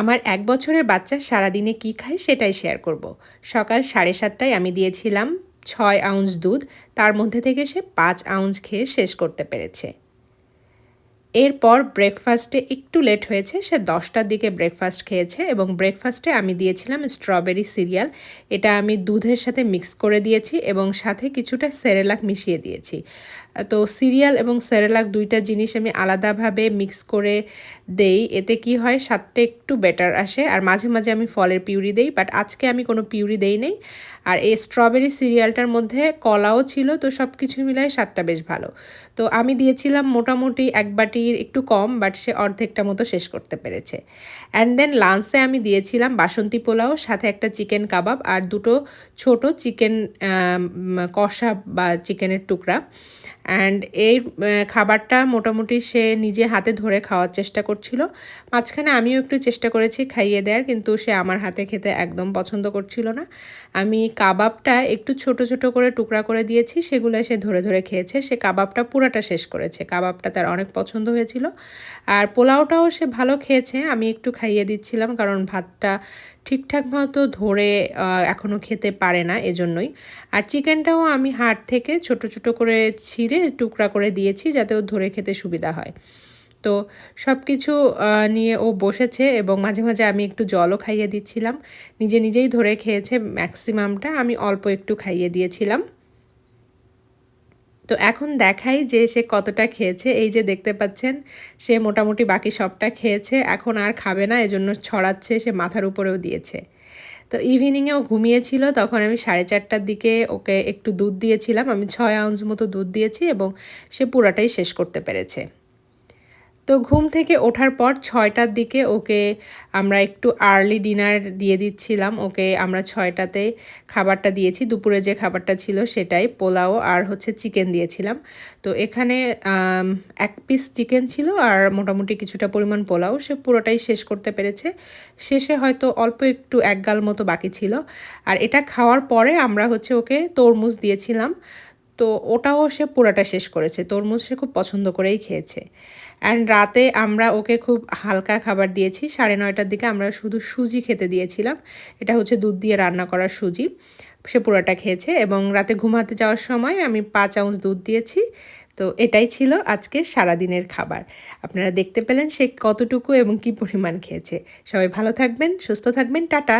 আমার এক বছরের বাচ্চা সারাদিনে কি খায় সেটাই শেয়ার করব। সকাল সাড়ে সাতটায় আমি দিয়েছিলাম ছয় আউন্স দুধ, তার মধ্যে থেকে সে পাঁচ আউন্স খেয়ে শেষ করতে পেরেছে এরপর ব্রেকফাস্টে একটু লেট হয়েছে, সে দশটার দিকে ব্রেকফাস্ট খেয়েছে এবং ব্রেকফাস্টে আমি দিয়েছিলাম স্ট্রবেরি সিরিয়াল এটা আমি দুধের সাথে মিক্স করে দিয়েছি এবং সাথে কিছুটা সেরেলাক মিশিয়ে দিয়েছি। তো সিরিয়াল এবং সেরেলাক দুইটা জিনিস আমি আলাদাভাবে মিক্স করে দেই, এতে কি হয়, স্বাদটা একটু বেটার আসে আর মাঝে মাঝে আমি ফলের পিউরি দেই বাট আজকে আমি কোনো পিউরি দেই নেই। আর এই স্ট্রবেরি সিরিয়ালটার মধ্যে কলাও ছিল, তো সব কিছু মিলায় স্বাদটা বেশ ভালো। তো আমি দিয়েছিলাম মোটামুটি এক বাটির একটু কম বাট সে অর্ধেকটা মতো শেষ করতে পেরেছে। অ্যান্ড দেন লাঞ্চে আমি দিয়েছিলাম বাসন্তী পোলাও, সাথে একটা চিকেন কাবাব আর দুটো ছোট চিকেন কষা বা চিকেনের টুকরা। অ্যান্ড এই খাবারটা মোটামুটি সে নিজে হাতে ধরে খাওয়ার চেষ্টা করছিল। মাঝখানে আমিও একটু চেষ্টা করেছি খাইয়ে দেওয়ার কিন্তু সে আমার হাতে খেতে একদম পছন্দ করছিল না। আমি কাবাবটা একটু ছোট ছোট করে টুকরা করে দিয়েছি, সেগুলো সে ধরে ধরে খেয়েছে। সে কাবাবটা পুরাটা শেষ করেছে। কাবাবটা তার অনেক পছন্দ হয়েছিল। আর পোলাওটাও সে ভালো খেয়েছে, আমি একটু খাইয়ে দিচ্ছিলাম কারণ ভাতটা ঠিকঠাক মতো ধরে এখনও খেতে পারে না এজন্যই। আর চিকেনটাও আমি হাট থেকে ছোট ছোট করে ছিঁড়ে টুকরা করে দিয়েছি যাতে ও ধরে খেতে সুবিধা হয়। তো সব কিছু নিয়ে ও বসেছে এবং মাঝে মাঝে আমি একটু জলও খাইয়ে দিচ্ছিলাম। নিজে নিজেই ধরে খেয়েছে ম্যাক্সিমামটা, আমি অল্প একটু খাইয়ে দিয়েছিলাম। তো এখন দেখাই যে সে কতটা খেয়েছে। এই যে দেখতে পাচ্ছেন, সে মোটামুটি বাকি সবটা খেয়েছে, এখন আর খাবে না, এজন্য ছড়াচ্ছে, সে মাথার উপরেও দিয়েছে। তো ইভিনিংয়েও ঘুমিয়েছিল, তখন আমি সাড়ে চারটার দিকে ওকে একটু দুধ দিয়েছিলাম, আমি ছয় আউন্স মতো দুধ দিয়েছি এবং সে পুরাটাই শেষ করতে পেরেছে। তো ঘুম থেকে ওঠার পর ছয়টার দিকে ওকে আমরা একটু আর্লি ডিনার দিয়ে দিচ্ছিলাম। ওকে আমরা ছয়টাতে খাবারটা দিয়েছি। দুপুরে যে খাবারটা ছিল সেটাই, পোলাও আর হচ্ছে চিকেন দিয়েছিলাম। তো এখানে এক পিস চিকেন ছিল আর মোটামুটি কিছুটা পরিমাণ পোলাও। সে পুরোটাই শেষ করতে পেরেছে। শেষে হয়তো অল্প একটু এক গাল মতো বাকি ছিল। আর এটা খাওয়ার পরে আমরা হচ্ছে ওকে তরমুজ দিয়েছিলাম। তো ওটাও সে পুরাটা শেষ করেছে। তরমুজ সে খুব পছন্দ করেই খেয়েছে। অ্যান্ড রাতে আমরা ওকে খুব হালকা খাবার দিয়েছি। সাড়ে নয়টার দিকে আমরা শুধু সুজি খেতে দিয়েছিলাম। এটা হচ্ছে দুধ দিয়ে রান্না করা সুজি। সে পুরাটা খেয়েছে এবং রাতে ঘুমাতে যাওয়ার সময় আমি পাঁচ আউন্স দুধ দিয়েছি। তো এটাই ছিল আজকের সারাদিনের খাবার। আপনারা দেখতে পেলেন সে কতটুকু এবং কি পরিমাণ খেয়েছে। সবাই ভালো থাকবেন, সুস্থ থাকবেন, টাটা!